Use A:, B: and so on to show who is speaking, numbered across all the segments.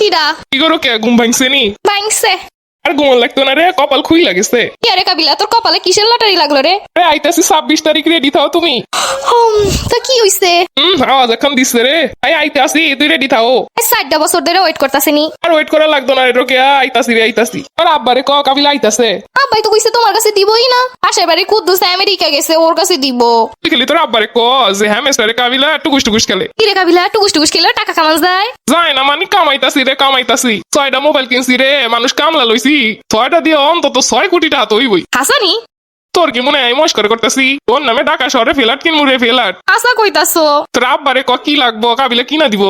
A: কিরা
B: কি করো কে ঘুম ভাঙছে নি
A: ভাঙছে
B: আর ঘুম লাগতো না রে কপাল খুই লাগেছে।
A: কি আরে কাবিলা তোর কপালে কিসের লটারি লাগল রে?
B: রে আইতাছি ছাব্বিশ তারিখ রেডি থাও তুমি।
A: তা কি হইছে?
B: হুম আওয়াজ এখন দিচ্ছে রে। আই আইতাছি তুই রেডি থাও।
A: ষাটটা বছর ধরে ওয়েট করতেছে নি।
B: আর ওয়েট করা লাগতো না রে রোকে আইতাছি রে আইতাছি। আর আব্বারে ক কাবিলা আইতাছে?
A: আব্বাই তো কইছে তোমার কাছে দিবই না। পাশের বাড়ি কুদ্দুস আমেরিকা গেছে ওর কাছে দিব।
B: তুই খেলি তোর আব্বারে ক যে হ্যাঁ মেস্টারে কাবিলা টুকুস টুকুস খেলে।
A: কিরে কাবিলা টুকুস টুকুস খেলে টাকা কামান যায়?
B: যায় না মানে কামাইতাছি রে কামাইতাছি। ছয়টা মোবাইল কিনছি রে মানুষ কামলা লইছি ছয়টা দিয়ে অন্তত ছয় কোটি টাকা তো হইবই।
A: হাসানি?
B: তোর কি মনে হয় মস্কর করতেছি? তোর নামে ঢাকা শহরে ফেলাট কিনবো রে ফেলাট
A: আসা কইতাছো।
B: তোর আব্বারে ক কি লাগবো? কাবিলা কিনা দিব?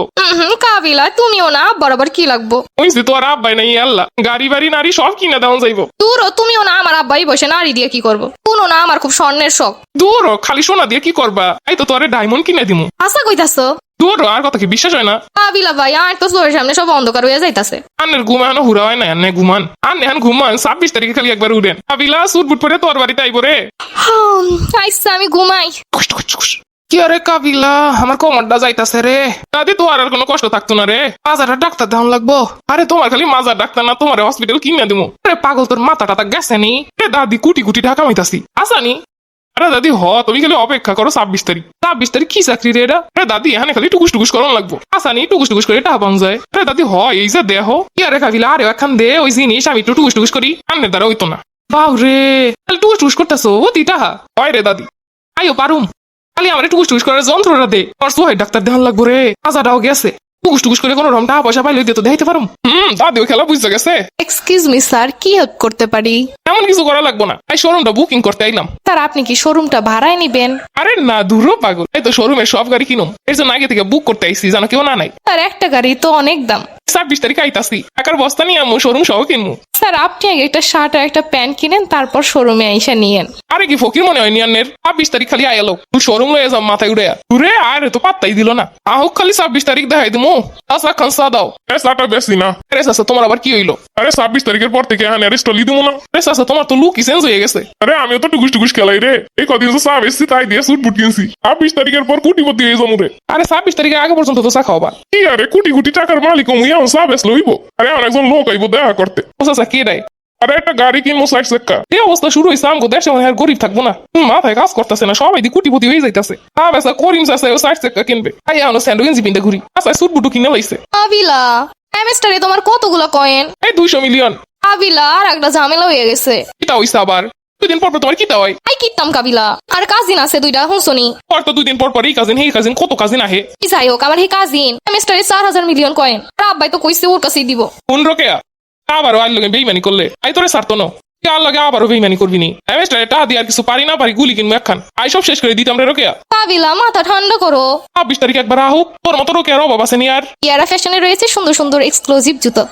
A: কাবিলা তুমিও না বরাবর কি লাগবো?
B: ওইসি তোর আব্বাই নাই আল্লাহ। গাড়ি বাড়ি নারী সব কিনা দেওয়া যাইব।
A: দূরও তুমিও না আমার আব্বাই বসে নাড়ি দিয়ে কি করব? শুনো না আমার খুব স্বর্ণের শখ।
B: দূর খালি সোনা দিয়ে কি করবা? এই তো তোরে ডায়মন্ড কিনে দিমু।
A: আসা কইতাছো।
B: দূর আর কথা কি বিশ্বাস হয় না?
A: কাবিলা ভাই আর তো চোখের সামনে সব অন্ধকার হয়ে যাইতাছে।
B: আন্নের ঘুম এখনও হুরা হয় না আন্নে ঘুমান। আন্নে এখন ঘুমান ছাব্বিশ তারিখে খালি একবার উঠেন। কাবিলা সুট বুট পরে তোর বাড়িতে আইব রে।
A: আইসা আমি ঘুমাই।
B: কি আরে কাবিলা আমার কোমরটা যাইতাছে রে। দাদি তোমার আর কোনো কষ্ট থাকতো না রে। মাজাটা ডাক্তার দাম লাগবো। আরে তোমার খালি মাজার ডাক্তার না তোমার হসপিটাল কিনে দিমু। আরে পাগল তোর মাথা টাতা গেছে নি। রে দাদি কুটি কুটি ঢাকা মাইতাছি। আসানি আরে দাদি, হ, তুমি খালি অপেক্ষা করো ছাব্বিশ তারিখ। ছাব্বিশ তারিখ কি চাকরি রে এটা? আরে দাদি, এখানে খালি টুকুস টুকুস করন লাগবো। আসানি টুকুস টুকুস করে টাকা পাওয়া যায়। আরে দাদি, হ, এই যে দেহ কি আরে কাবিলা আরে একখান দে, ওই জিনিস, আমি একটু টুকুস টুকুস করি আন্নের দ্বারা হইতো না। বাউ রে তাহলে টুকুস টুকুস করতেছো? ও তিটাহা হয় রে দাদি। আইও, পারুম। খালি আমার টুকুস টুকুস করার যন্ত্রটা দে। আর সোহাই ডাক্তার দেখান লাগবো রে। আজাটাও গেছে। টুকুস টুকুস করে কোনো রম টাকা পয়সা পাইলে দিয়ে তো দেখাইতে পারো হুম দাদিও খেলা বুঝতে গেছে?
A: এক্সকিউজ মি স্যার কি হেল্প করতে পারি?
B: এমন কিছু করা লাগবো না। এই শোরুমটা বুকিং করতে আইলাম।
A: স্যার আপনি কি শোরুমটা ভাড়ায় নিবেন?
B: আরে না দূরও পাগল। এই তো শোরুমের সব গাড়ি কিনুম। এর জন্য আগে থেকে বুক করতে আইছি জানো কেউ না নাই
A: স্যার একটা গাড়ি তো অনেক দাম।
B: ছাব্বিশ তারিখ আইতাছি। টাকার বস্তা নিয়ে আমি শোরুম সহ কিনবো
A: স্যার আপনি আগে একটা শার্ট আর একটা প্যান্ট কিনেন তারপর শোরুমে আইসা নিয়েন।
B: আরে কি ফকির মনে হয় নিয়ানের ছাব্বিশ তারিখ খালি আয়ালো তুই শোরুম লয়ে যাও মাথায় উড়ে উড়ে আরে তো পাত্তাই দিল না। আহুক খালি ছাব্বিশ তারিখ দেখাই দিমু। আসা চা দাও।
C: এ সাটা বেশি না।
B: আরে চাচা তোমার আবার কি হইল?
C: আরে ছাব্বিশ তারিখের পর থেকে এখানে স্টলি দিব না।
B: আরে চাচা তোমার তো লুকই চেঞ্জ হয়ে গেছে।
C: আরে আমিও তো টুকুস টুকুস খেলাই রে। এই কদিন তো চা বেশি তাই দিয়ে সুট বুট কিনছি। ছাব্বিশ তারিখের পর কুটি কুটিপতি হয়ে যাব রে।
B: আরে ছাব্বিশ তারিখে আগে পর্যন্ত তো চা খাওয়া
C: কি আরে কুটি কুটি টাকার মালিক মুই এখন চা বেশ লইব আরে আমার একজন লোক আইব দেখা করতে।
B: কে দেয়
C: আরে একটা গাড়ি কিনবো ষাট চাক্কা
B: এই অবস্থা শুরু হয়েছে আমগো দেশে মনে হয় গরিব থাকব না। মাথায় কাজ করতেছে না সবাই দি কুটিপতি হয়ে যাইতাছে। আ বেসা করিম চাষে ও ষাট টাকা কিনবে। আই এখন স্যান্ডো গেঞ্জি ঘুরি। আচ্ছা সুট বুটু কিনে লাইছে।
A: আবিলা সেমেস্টারে তোমার কতগুলো কয়েন
B: এই দুইশো মিলিয়ন
A: আবিলা আর একটা ঝামেলা হয়ে গেছে।
B: কিতা হইছে আবার? দুদিন পর পর তোমার কিতা হয়?
A: I কিতাম Kabila. আর কাজিন আছে দুইটা হুঁসনি
B: পর তো দুদিন পর পর এই কাজিন এই কাজিন কত কাজিন আহে?
A: কি যাই হোক আমার এই কাজিন সেমেস্টারে চার হাজার মিলিয়ন কয়েন আর আব্বাই তো কইছে ওর কাছেই দিব।
B: কোন রকেয়া? আবারও আর লগে বেইমানি করলে আই তোরে সারতো না। আর লগে আবারও বেইমানি করবি নি। সেমেস্টারে টা দিয়ে আর কিছু পারি না পারি গুলি কিনবো একখান। আই সব শেষ করে দিতাম রে রোকেয়া।
A: কাবিলা মাথা ঠান্ডা করো।
B: ছাব্বিশ তারিখ একবার আহুক তোর মতো রোকেয়ার অভাব আছে নি আর।
A: ইয়ারা ফ্যাশনে রয়েছে সুন্দর সুন্দর এক্সক্লুসিভ জুতো।